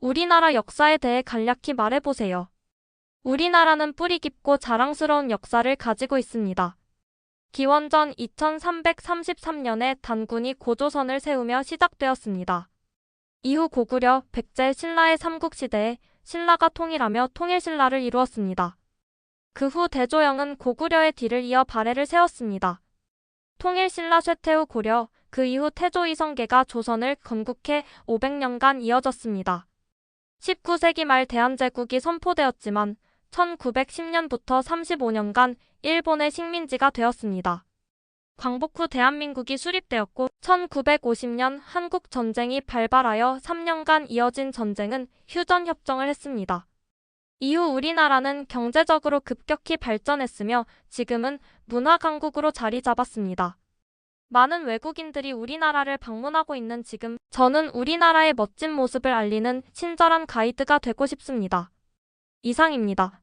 우리나라 역사에 대해 간략히 말해보세요. 우리나라는 뿌리 깊고 자랑스러운 역사를 가지고 있습니다. 기원전 2333년에 단군이 고조선을 세우며 시작되었습니다. 이후 고구려, 백제, 신라의 삼국시대에 신라가 통일하며 통일신라를 이루었습니다. 그 후 대조영은 고구려의 뒤를 이어 발해를 세웠습니다. 통일신라 쇠퇴 후 고려, 그 이후 태조 이성계가 조선을 건국해 500년간 이어졌습니다. 19세기 말 대한제국이 선포되었지만 1910년부터 35년간 일본의 식민지가 되었습니다. 광복 후 대한민국이 수립되었고 1950년 한국 전쟁이 발발하여 3년간 이어진 전쟁은 휴전 협정을 했습니다. 이후 우리나라는 경제적으로 급격히 발전했으며 지금은 문화 강국으로 자리 잡았습니다. 많은 외국인들이 우리나라를 방문하고 있는 지금 저는 우리나라의 멋진 모습을 알리는 친절한 가이드가 되고 싶습니다. 이상입니다.